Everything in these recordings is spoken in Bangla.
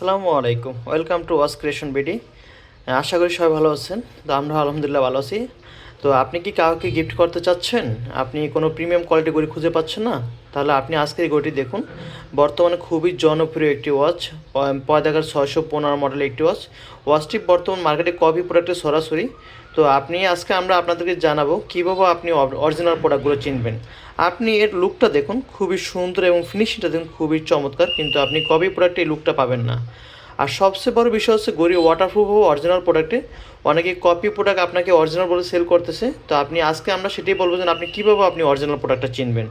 আসসালামু আলাইকুম। ওয়েলকাম টু ওয়াস ক্রিয়েশন বিডি আশা করি সবাই ভালো আছেন। তো আমরা আলহামদুলিল্লাহ ভালো আছি। তো আপনি কি কাউকে গিফট করতে চাচ্ছেন? আপনি কোনো প্রিমিয়াম কোয়ালিটি গড়ি খুঁজে পাচ্ছেন না? তাহলে আপনি আজকের এই গড়িটি দেখুন। বর্তমানে খুবই জনপ্রিয় একটি ওয়াচ পয়দাগার ছয়শো পনেরো মডেলের একটি ওয়াচ ওয়াচটি বর্তমান মার্কেটে কপি প্রোডাক্টের সরাসরি। তো আপনি আজকে আমরা আপনাদেরকে জানাব কীভাবে আপনি অরিজিনাল প্রোডাক্টগুলো চিনবেন। আপনি এর লুকটা দেখুন, খুবই সুন্দর এবং ফিনিশিংটা দেখুন, খুবই চমৎকার। কিন্তু আপনি কপি প্রোডাক্টে এই লুকটা পাবেন না। আর সবচেয়ে বড় বিষয় হচ্ছে গড়ি ওয়াটারপ্রুফ ও অরিজিনাল প্রোডাক্টে অনেকে কপি প্রোডাক্ট আপনাকে অরিজিনাল বলে সেল করতেছে। তো আপনি আজকে আমরা সেটাই বলব যে আপনি কীভাবে আপনি অরিজিনাল প্রোডাক্টটা চিনবেন।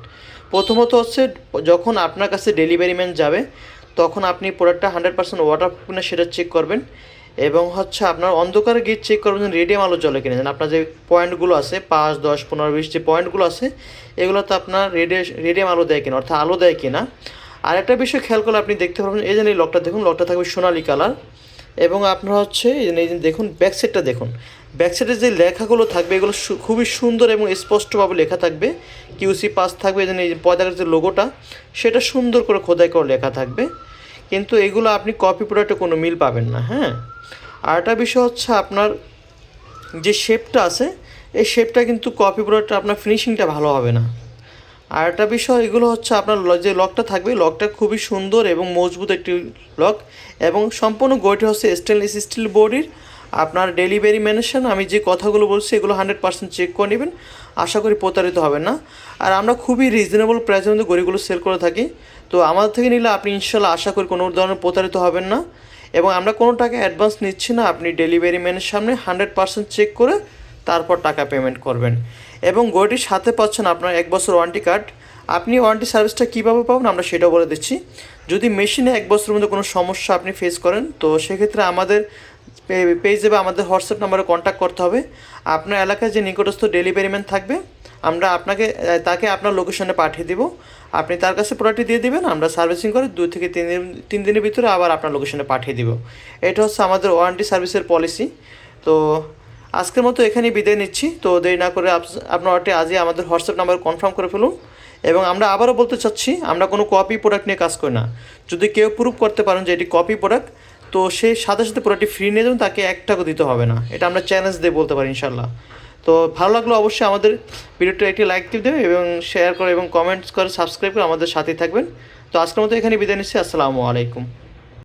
প্রথমত হচ্ছে, যখন আপনার কাছে ডেলিভারি ম্যান যাবে, তখন আপনি প্রোডাক্টটা হান্ড্রেড পার্সেন্ট ওয়াটারপ্রুফ কিনা সেটা চেক করবেন। এবং হচ্ছে আপনার অন্ধকারে গিয়ে চেক করবেন যে রেডিয়াম আলো জলে কিনে। যেন আপনার যে পয়েন্টগুলো আছে, পাঁচ, দশ, পনেরো, বিশ যে পয়েন্টগুলো আছে এগুলো তো আপনার রেডিয়ে রেডিয়াম আলো দেয় কিনা, অর্থাৎ আলো দেয় কিনা। আর একটা বিষয় খেয়াল করলে আপনি দেখতে পাবেন এই যে এই লকটা দেখুন, লকটা থাকবে সোনালি কালার। এবং আপনারা হচ্ছে, এই যে দেখুন ব্যাক সাইডটা দেখুন। ব্যাক সাইডে যে লেখাগুলো থাকবে, এগুলো খুবই সুন্দর এবং স্পষ্টভাবে লেখা থাকবে। কিউসি পাস থাকবে, এই যে এই যে পয়দার যে লোগোটা সেটা সুন্দর করে খোদাই করে লেখা থাকবে। কিন্তু এগুলো আপনি কপি প্রোডাক্টে কোনো মিল পাবেন না হ্যাঁ? আর একটা বিষয় হচ্ছে আপনার যে শেপটা আছে, এই শেপটা কিন্তু কপি প্রোডাক্টে আপনার ফিনিশিংটা ভালো হবে না। আর একটা বিষয়, এগুলো হচ্ছে আপনার যে লকটা থাকবে, লকটা খুবই সুন্দর এবং মজবুত একটি লক এবং সম্পূর্ণ গড়িটি হচ্ছে স্টেনলেস স্টিল বডির। আপনার ডেলিভারি ম্যানেশন আমি যে কথাগুলো বলছি, এগুলো হান্ড্রেড পার্সেন্ট চেক করে নেবেন। আশা করি প্রতারিত হবেন না। আর আমরা খুবই রিজনেবল প্রাইসের মধ্যে গড়িগুলো সেল করে থাকি। তো আমাদের থেকে নিলে আপনি ইনশাল্লাহ আশা করি কোনো ধরনের প্রতারিত হবেন না। এবং আমরা কোনো টাকা অ্যাডভান্স নিচ্ছি না, আপনি ডেলিভারি ম্যানের সামনে হান্ড্রেড পার্সেন্ট চেক করে তারপর টাকা পেমেন্ট করবেন। এবং গড়িটির সাথে পাচ্ছেন আপনার এক বছর ওয়ারেন্টি কার্ড আপনি ওয়ারেন্টি সার্ভিসটা কীভাবে পাবেন আমরা সেটাও বলে দিচ্ছি। যদি মেশিনে এক বছরের মধ্যে কোনো সমস্যা আপনি ফেস করেন, তো সেক্ষেত্রে আমাদের পেজ দেবে আমাদের হোয়াটসঅ্যাপ নাম্বারে কন্ট্যাক্ট করতে হবে। আপনার এলাকায় যে নিকটস্থ ডেলিভারি ম্যান থাকবে, আমরা আপনাকে তাকে আপনার লোকেশনে পাঠিয়ে দিব। আপনি তার কাছে প্রোডাক্টটি দিয়ে দিবেন, আমরা সার্ভিসিং করে দু থেকে তিন দিন, তিন দিনের ভিতরে আবার আপনার লোকেশনে পাঠিয়ে দিব। এটা হচ্ছে আমাদের ওয়ারেন্টি সার্ভিসের পলিসি তো আজকের মতো এখানেই বিদায় নিচ্ছি। তো দেরি না করে আপ- আপনার অর্ডারটি আজই আমাদের হোয়াটসঅ্যাপ নাম্বার কনফার্ম করে ফেলুন এবং আমরা আবারও বলতে চাচ্ছি, আমরা কোনো কপি প্রোডাক্ট নিয়ে কাজ করি না। যদি কেউ প্রুভ করতে পারেন যে এটি কপি প্রোডাক্ট, তো সেই সাথে সাথে প্রোডাক্টটি ফ্রি নিয়ে যাবেন, তাকে এক টাকা দিতে হবে না। এটা আমরা চ্যালেঞ্জ দিয়ে বলতে পারি ইনশাল্লাহ তো ভালো লাগল অবশ্যই আমাদের ভিডিওটা একটি লাইক দিয়ে দেবে এবং শেয়ার করে এবং কমেন্টস করে সাবস্ক্রাইব করে আমাদের সাথেই থাকবেন। তো আজকের মতো এখানে বিদায় নিচ্ছি, আসসালামু আলাইকুম।